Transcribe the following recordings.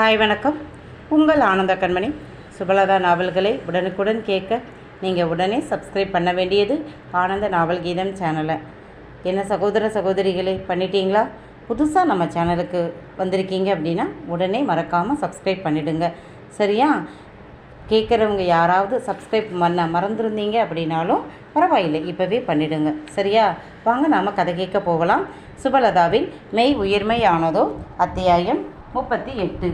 Hi வணக்கம். உங்கள் ஆனந்த கண்மணி. சுபலதா நாவல்களை உடனுக்குடன் கேட்க நீங்கள் உடனே சப்ஸ்கிரைப் பண்ண வேண்டியது ஆனந்த நாவல் கீதம் சேனலை. என்ன சகோதர சகோதரிகளே பண்ணிட்டீங்களா? புதுசாக நம்ம சேனலுக்கு வந்திருக்கீங்க அப்படின்னா உடனே மறக்காமல் சப்ஸ்கிரைப் பண்ணிடுங்க. சரியா? கேட்குறவங்க யாராவது சப்ஸ்கிரைப் பண்ண மறந்துருந்தீங்க அப்படின்னாலும் பரவாயில்லை இப்போவே பண்ணிடுங்க. சரியா? வாங்க நாம் கதை கேட்க போகலாம். சுபலதாவின் மெய் உயிர்மையானதோ அத்தியாயம் முப்பத்தி எட்டு.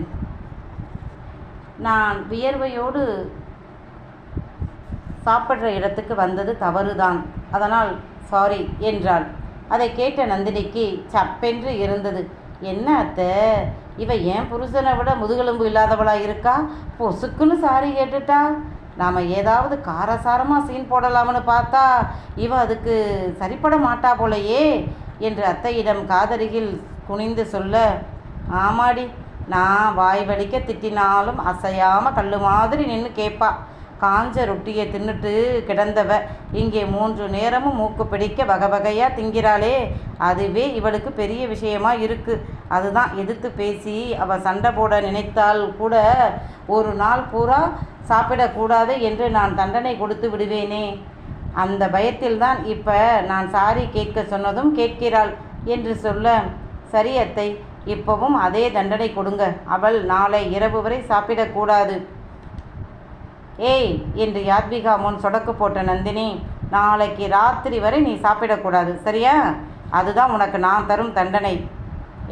நான் வியர்வையோடு சாப்பிட்ற இடத்துக்கு வந்தது தவறுதான். அதனால் சாரி என்றாள். அதை கேட்ட நந்தினிக்கு சப்பென்று இருந்தது. என்ன அத்தை இவ ஏன் புருஷனை விட முதுகெலும்பு இல்லாதவளாக இருக்கா? பொசுக்குன்னு சாரி கேட்டுட்டா? நாம் ஏதாவது காரசாரமாக சீன் போடலாம்னு பார்த்தா இவ அதுக்கு சரிப்பட மாட்டா போலையே என்று அத்தையிடம் காதருகில் குனிந்து சொல்ல ஆமாடி. நான் வாய் வலிக்க திட்டினாலும் அசையாமல் கல் மாதிரி நின்று கேட்பா காஞ்ச ரொட்டியை தின்னுட்டு கிடந்தவ. இங்கே மூன்று நேரமும் மூக்கு பிடிக்க வகை வகையாக திங்கிறாளே. அதுவே இவளுக்கு பெரிய விஷயமா இருக்கு. அதுதான் எதிர்த்து பேசி அவ சண்டை போட நினைத்தால் கூட ஒரு நாள் பூரா சாப்பிடக்கூடாது என்று நான் தண்டனை கொடுத்து விடுவேனே. அந்த பயத்தில்தான் இப்போ நான் சாரி கேட்க சொன்னதும் கேட்கிறாள் என்று சொல்ல சரி அத்தை இப்பவும் அதே தண்டனை கொடுங்க. அவள் நாளை இரவு வரை சாப்பிடக்கூடாது. ஏய் என்று யாத்விகா முன் சொடக்கு போட்ட நந்தினி நாளைக்கு ராத்திரி வரை நீ சாப்பிடக்கூடாது சரியா? அதுதான் உனக்கு நான் தரும் தண்டனை.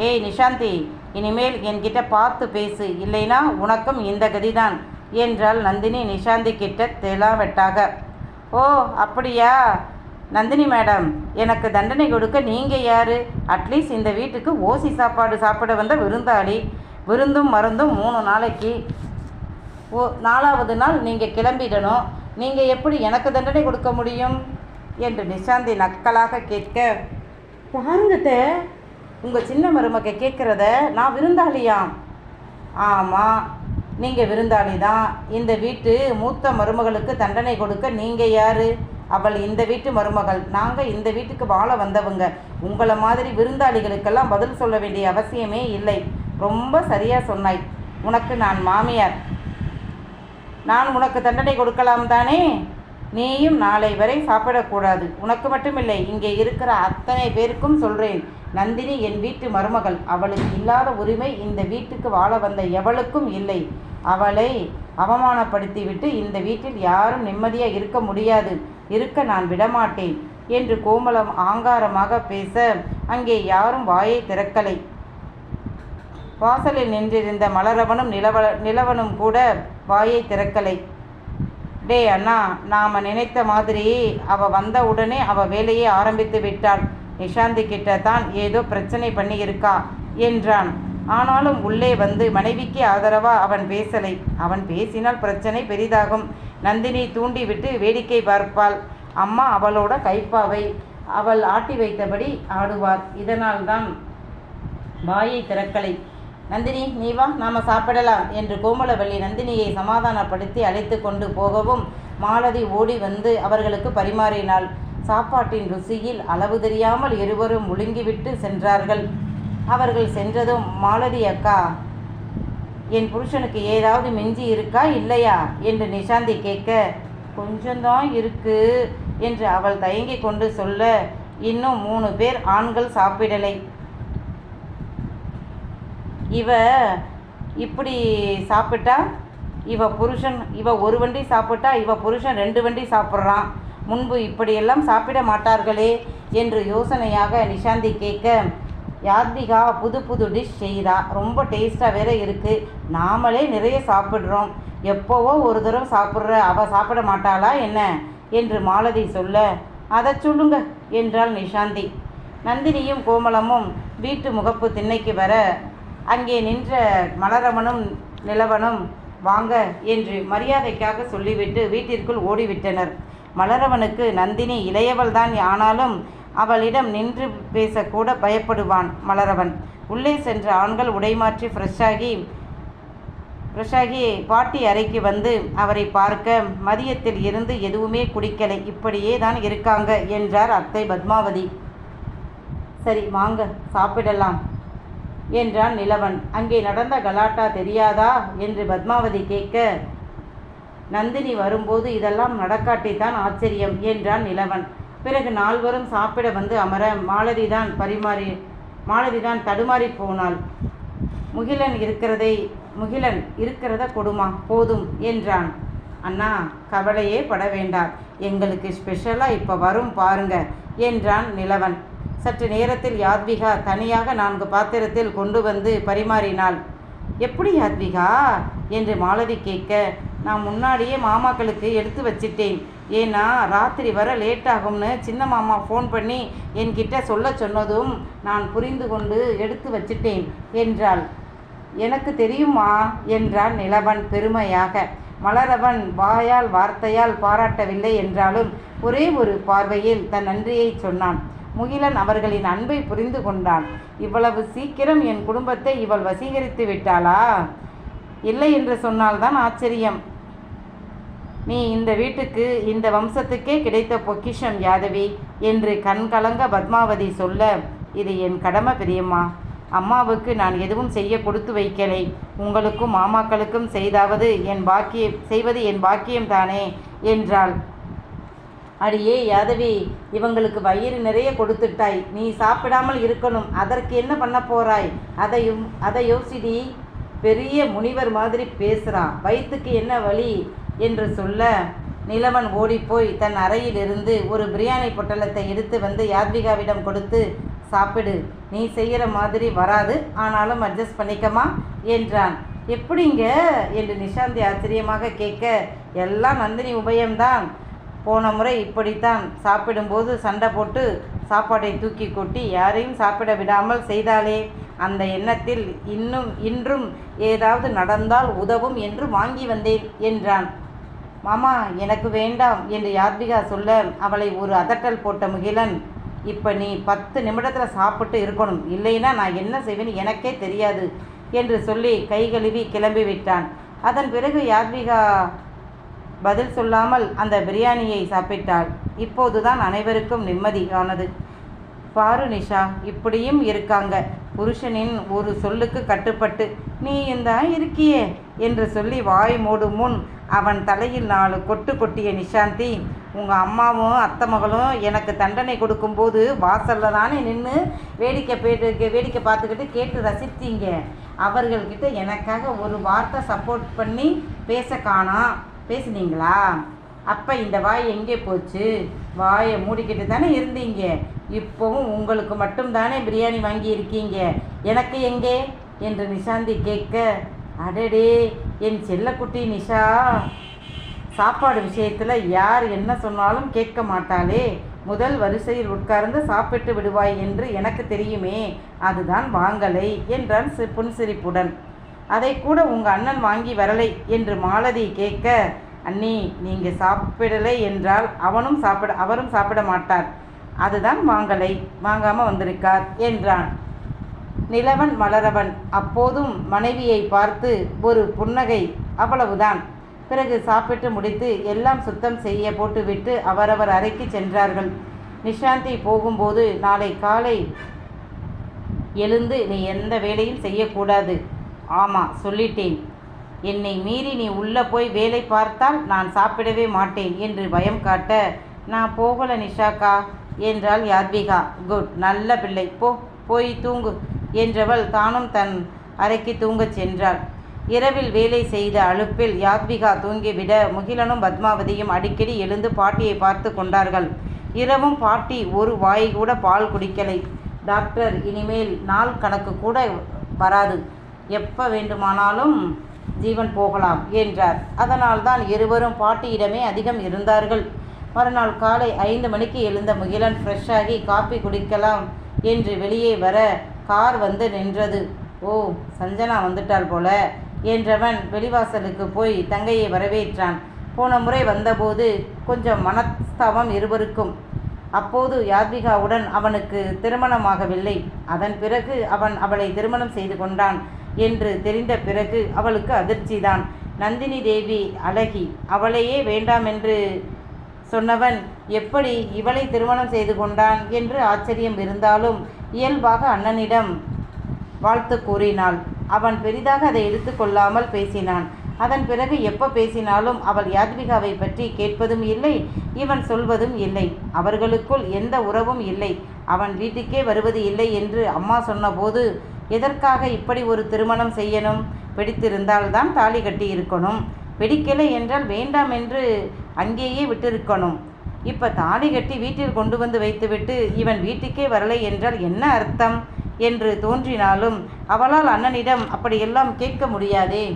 ஏய் நிஷாந்தி இனிமேல் என்கிட்ட பார்த்து பேசு. இல்லைனா உனக்கும் இந்த கதிதான் என்றாள் நந்தினி நிஷாந்தி கிட்ட தெலாவெட்டாக. ஓ அப்படியா? நந்தினி மேடம் எனக்கு தண்டனை கொடுக்க நீங்கள் யார்? அட்லீஸ்ட் இந்த வீட்டுக்கு ஓசி சாப்பாடு சாப்பிட வந்த விருந்தாளி. விருந்தும் மருந்தும் மூணு நாளைக்கு. ஓ நாலாவது நாள் நீங்கள் கிளம்பிடணும். நீங்கள் எப்படி எனக்கு தண்டனை கொடுக்க முடியும்? என்று நிஷாந்தி நக்கலாக கேட்க பாருங்கத்த உங்கள் சின்ன மருமகை கேட்குறத நான் விருந்தாளியாம். ஆமாம் நீங்கள் விருந்தாளி தான் இந்த வீட்டு மூத்த மருமகளுக்கு தண்டனை கொடுக்க நீங்கள் யார்? அவள் இந்த வீட்டு மருமகள். நாங்கள் இந்த வீட்டுக்கு வாழ வந்தவங்க. உங்களை மாதிரி விருந்தாளிகளுக்கெல்லாம் பதில் சொல்ல வேண்டிய அவசியமே இல்லை. ரொம்ப சரியாக சொன்னாய். உனக்கு நான் மாமியார். நான் உனக்கு தண்டனை கொடுக்கலாம் தானே? நீயும் நாளை வரை சாப்பிடக்கூடாது. உனக்கு மட்டுமில்லை இங்கே இருக்கிற அத்தனை பேருக்கும் சொல்கிறேன் நந்தினி என் வீட்டு மருமகள் அவளுக்கு இல்லாத உரிமை இந்த வீட்டுக்கு வாழ வந்த எவளுக்கும் இல்லை. அவளை அவமானப்படுத்திவிட்டு இந்த வீட்டில் யாரும் நிம்மதியாக இருக்க முடியாது. இருக்க நான் விடமாட்டேன் என்று கோமலம் ஆங்காரமாக பேச அங்கே யாரும் வாயை திறக்கலை. வாசலில் நின்றிருந்த மலரவனும் நிலவ நிலவனும் கூட வாயை திறக்கலை. டே அண்ணா நாம் நினைத்த மாதிரி அவ வந்த உடனே அவ வேலையை ஆரம்பித்து விட்டாள். நிஷாந்தி கிட்ட தான் ஏதோ பிரச்சனை பண்ணி இருக்கா என்றான். ஆனாலும் உள்ளே வந்து மனைவிக்கு ஆதரவா அவன் பேசலை. அவன் பேசினால் பிரச்சனை பெரிதாகும். நந்தினி தூண்டிவிட்டு வேடிக்கை பார்ப்பாள். அம்மா அவளோட கைப்பாவை அவள் ஆட்டி வைத்தபடி ஆடுவார் இதனால்தான் வாயை திறக்கலை. நந்தினி நீ வா நாம சாப்பிடலாம் என்று கோமலவள்ளி நந்தினியை சமாதானப்படுத்தி அழைத்து கொண்டு போகவும் மாலதி ஓடி வந்து அவர்களுக்கு பரிமாறினாள். சாப்பாட்டின் ருசியில் அளவு தெரியாமல் இருவரும் முழுங்கிவிட்டு சென்றார்கள். அவர்கள் சென்றதும் மாலதி அக்கா என் புருஷனுக்கு ஏதாவது மிஞ்சி இருக்கா இல்லையா? என்று நிஷாந்தி கேட்க கொஞ்சம்தான் இருக்கு என்று அவள் தயங்கி கொண்டு சொல்ல இன்னும் மூணு பேர் ஆண்கள் சாப்பிடலை. இவ இப்படி சாப்பிட்டா இவ புருஷன் இவ ஒரு வண்டி சாப்பிட்டா இவ புருஷன் ரெண்டு வண்டி சாப்பிட்றான். முன்பு இப்படியெல்லாம் சாப்பிட மாட்டார்களே என்று யோசனையாக நிஷாந்தி கேட்க யாத்விகா புது புது டிஷ் செய்கிறா ரொம்ப டேஸ்ட்டாக வேற இருக்குது நாமளே நிறைய சாப்பிட்றோம். எப்போவோ ஒரு தடவை சாப்பிட்ற அவள் சாப்பிட மாட்டாளா என்ன? என்று மாலதி சொல்ல அதை சொல்லுங்க என்றாள் நிஷாந்தி. நந்தினியும் கோமலமும் வீட்டு முகப்பு திண்ணைக்கு வர அங்கே நின்ற மலரவனும் நிலவனும் வாங்க என்று மரியாதைக்காக சொல்லிவிட்டு வீட்டிற்குள் ஓடிவிட்டனர். மலரவனுக்கு நந்தினி இளையவள்தான் ஆனாலும் அவளிடம் நின்று பேசக்கூட பயப்படுவான் மலரவன். உள்ளே சென்ற ஆண்கள் உடைமாற்றி ஃப்ரெஷ்ஷாகி ஃப்ரெஷ்ஷாகி பாட்டி அறைக்கு வந்து அவரை பார்க்க. மதியத்தில் இருந்து எதுவுமே குடிக்கலை. இப்படியே தான் இருக்காங்க என்றார் அத்தை பத்மாவதி. சரி வாங்க சாப்பிடலாம். என்றான் நிலவன். அங்கே நடந்த கலாட்டா தெரியாதா? என்று பத்மாவதி கேட்க நந்தினி வரும்போது இதெல்லாம் நடக்காட்டித்தான் ஆச்சரியம் என்றான் நிலவன். பிறகு நால்வரும் சாப்பிட வந்து அமர மாலதிதான் பரிமாறி மாலதிதான் தடுமாறி போனாள். முகிலன் இருக்கிறதை முகிலன் இருக்கிறத கொடுமா போதும் என்றான். அண்ணா கவலையே பட வேண்டாம். எங்களுக்கு ஸ்பெஷலாக இப்போ வரும் பாருங்க என்றான் நிலவன். சற்று நேரத்தில் யாத்விகா தனியாக நான்கு பாத்திரத்தில் கொண்டு வந்து பரிமாறினாள். எப்படி யாத்விகா? என்று மாலதி கேட்க நான் முன்னாடியே மாமாக்களுக்கு எடுத்து வச்சிட்டேன். ஏன்னா ராத்திரி வர லேட் ஆகும்னு சின்ன மாமா ஃபோன் பண்ணி என்கிட்ட சொல்ல சொன்னதும் நான் புரிந்து கொண்டு எடுத்து வச்சிட்டேன் என்றாள். எனக்கு தெரியுமா என்றான் நிலவன் பெருமையாக. மலரவன் வாயால் வார்த்தையால் பாராட்டவில்லை என்றாலும் ஒரே ஒரு பார்வையில் தன் நன்றியை சொன்னான். முகிலன் அவர்களின் அன்பை புரிந்து கொண்டான். இவ்வளவு சீக்கிரம் என் குடும்பத்தை இவள் வசீகரித்து விட்டாளா? இல்லை என்று சொன்னால்தான் ஆச்சரியம். நீ இந்த வீட்டுக்கு இந்த வம்சத்துக்கே கிடைத்த பொக்கிஷம் யாதவி? என்று கண்கலங்க பத்மாவதி சொல்ல இது என் கடமை பெரியம்மா. அம்மாவுக்கு நான் எதுவும் செய்ய கொடுத்து வைக்கலை. உங்களுக்கும் மாமாக்களுக்கும் செய்தாவது என் பாக்கியம் செய்வது என் பாக்கியம் தானே என்றாள். அடியே யாதவி இவங்களுக்கு வயிறு நிறைய கொடுத்துட்டாய். நீ சாப்பிடாமல் இருக்கணும். அதற்கு என்ன பண்ண போறாய்? அதையும் அதை யோசிடி. பெரிய முனிவர் மாதிரி பேசுகிறான் வயிற்றுக்கு என்ன வழி என்று சொல்ல நிலவன் ஓடிப்போய் தன் அறையிலிருந்து ஒரு பிரியாணி பொட்டலத்தை எடுத்து வந்து யாத்விகாவிடம் கொடுத்து சாப்பிடு. நீ செய்கிற மாதிரி வராது. ஆனாலும் அட்ஜஸ்ட் பண்ணிக்கமா என்றான். எப்படிங்க? என்று நிஷாந்தி ஆச்சரியமாக கேட்க எல்லாம் நந்தினி உபயம்தான். போன முறை இப்படித்தான். சாப்பிடும்போது சண்டை போட்டு சாப்பாட்டை தூக்கி கொட்டி யாரையும் சாப்பிட விடாமல் செய்தாலே அந்த எண்ணத்தில் இன்னும் இன்றும் ஏதாவது நடந்தால் உதவும் என்று வாங்கி வந்தேன் என்றான். மாமா எனக்கு வேண்டாம் என்று யாத்விகா சொல்ல அவளை ஒரு அதட்டல் போட்ட முகிலன் இப்போ நீ பத்து நிமிடத்தில் சாப்பிட்டு இருக்கணும். இல்லைன்னா நான் என்ன செய்வேன்னு எனக்கே தெரியாது என்று சொல்லி கை கழுவி கிளம்பி விட்டான் அதன் பிறகு யாத்விகா பதில் சொல்லாமல் அந்த பிரியாணியை சாப்பிட்டாள். இப்போதுதான் அனைவருக்கும் நிம்மதி ஆனது பாரு நிஷா இப்படியும் இருக்காங்க. புருஷனின் ஒரு சொல்லுக்கு கட்டுப்பட்டு நீ இந்த இருக்கியே என்று சொல்லி வாய் மூடும் முன் அவன் தலையில் நாலு கொட்டு கொட்டிய நிஷாந்தி உங்கள் அம்மாவும் அத்தை மகளும் எனக்கு தண்டனை கொடுக்கும்போது வாசலில் தானே நின்று வேடிக்கை போயிட்டு வேடிக்கை பார்த்துக்கிட்டு கேட்டு ரசித்தீங்க? அவர்கள்கிட்ட எனக்காக ஒரு வார்த்தை சப்போர்ட் பண்ணி பேச காணோம் பேசுனீங்களா? அப்போ இந்த வாய் எங்கே போச்சு? வாயை மூடிக்கிட்டு தானே இருந்தீங்க. இப்போவும் உங்களுக்கு மட்டும் தானே பிரியாணி வாங்கி இருக்கீங்க. எனக்கு எங்கே? என்று நிஷாந்தி கேட்க அடடே என் செல்லக்குட்டி நிஷா சாப்பாடு விஷயத்தில் யார் என்ன சொன்னாலும் கேட்க மாட்டாளே. முதல் வரிசையில் உட்கார்ந்து சாப்பிட்டு விடுவாய் என்று எனக்கு தெரியுமே. அதுதான் வாங்கலை என்றான் சி- புன்சிரிப்புடன். அதை கூட உங்கள் அண்ணன் வாங்கி வரலை என்று மாலதி கேட்க அண்ணி நீங்கள் சாப்பிடலை என்றால் அவனும் சாப்பிட அவரும் சாப்பிட மாட்டார். அதுதான் வாங்கலை வாங்காமல் வந்திருக்கார் என்றான். நிலவன் மலரவன் அப்போதும் மனைவியை பார்த்து ஒரு புன்னகை அவ்வளவுதான். பிறகு சாப்பிட்டு முடித்து எல்லாம் சுத்தம் செய்ய போட்டுவிட்டு அவரவர் அறைக்கு சென்றார்கள். நிஷாந்தி போகும்போது நாளை காலை எழுந்து நீ எந்த வேலையும் செய்யக்கூடாது. ஆமாம் சொல்லிட்டேன். என்னை மீறி நீ உள்ளே போய் வேலை பார்த்தால் நான் சாப்பிடவே மாட்டேன் என்று பயம் காட்ட நான் போகல நிஷாக்கா என்றாள் யாத்விகா. குட் நல்ல பிள்ளை. போ போய் தூங்கு என்றவள் தானும் தன் அறைக்கு தூங்கச் சென்றாள். இரவில் வேலை செய்த அழுப்பில் யாத்விகா தூங்கிவிட முகிலனும் பத்மாவதியும் அடிக்கடி எழுந்து பாட்டியை பார்த்து கொண்டார்கள். இரவும் பாட்டி ஒரு வாய் கூட பால் குடிக்கலை. டாக்டர் இனிமேல் நாள் கணக்கு கூட வராது. எப்போ வேண்டுமானாலும் ஜீவன் போகலாம் என்றார். அதனால்தான் இருவரும் பாட்டியிடமே அதிகம் இருந்தார்கள். மறுநாள் காலை ஐந்து மணிக்கு எழுந்த முகிலன் ஃப்ரெஷ்ஷாகி காப்பி குடிக்கலாம் என்று வெளியே வர கார் வந்து நின்றது. ஓ சஞ்சனா வந்துட்டாள் போல என்றவன் வெளிவாசலுக்கு போய் தங்கையை வரவேற்றான். போன முறை வந்தபோது கொஞ்சம் மனஸ்தாபம் இருவருக்கும். அப்போது யாத்விகாவுடன் அவனுக்கு திருமணமாகவில்லை. அதன் பிறகு அவன் அவளை திருமணம் செய்து கொண்டான். என்று தெரிந்த பிறகு அவளுக்கு அதிர்ச்சிதான். நந்தினி தேவி அழகி அவளையே வேண்டாம் என்று சொன்னவன் எப்படி இவளை திருமணம் செய்து கொண்டான்? என்று ஆச்சரியம் இருந்தாலும் இயல்பாக அண்ணனிடம் வாழ்த்து கூறினாள். அவன் பெரிதாக அதை எடுத்துக்கொள்ளாமல் பேசினான். அதன் பிறகு எப்போ பேசினாலும் அவள் யாத்விகாவை பற்றி கேட்பதும் இல்லை இவன் சொல்வதும் இல்லை. அவர்களுக்குள் எந்த உறவும் இல்லை. அவன் வீட்டுக்கே வருவது இல்லை என்று அம்மா சொன்னபோது எதற்காக இப்படி ஒரு திருமணம் செய்யணும்? பிடித்திருந்தால் தான் தாலி கட்டி இருக்கணும் பிடிக்கலை என்றால் வேண்டாம் என்று அங்கேயே விட்டிருக்கணும். இப்போ தாலி கட்டி வீட்டில் கொண்டு வந்து வைத்துவிட்டு இவன் வீட்டுக்கே வரலை என்றால் என்ன அர்த்தம்? என்று தோன்றினாலும் அவளால் அண்ணனிடம் அப்படியெல்லாம் கேட்க முடியாதே.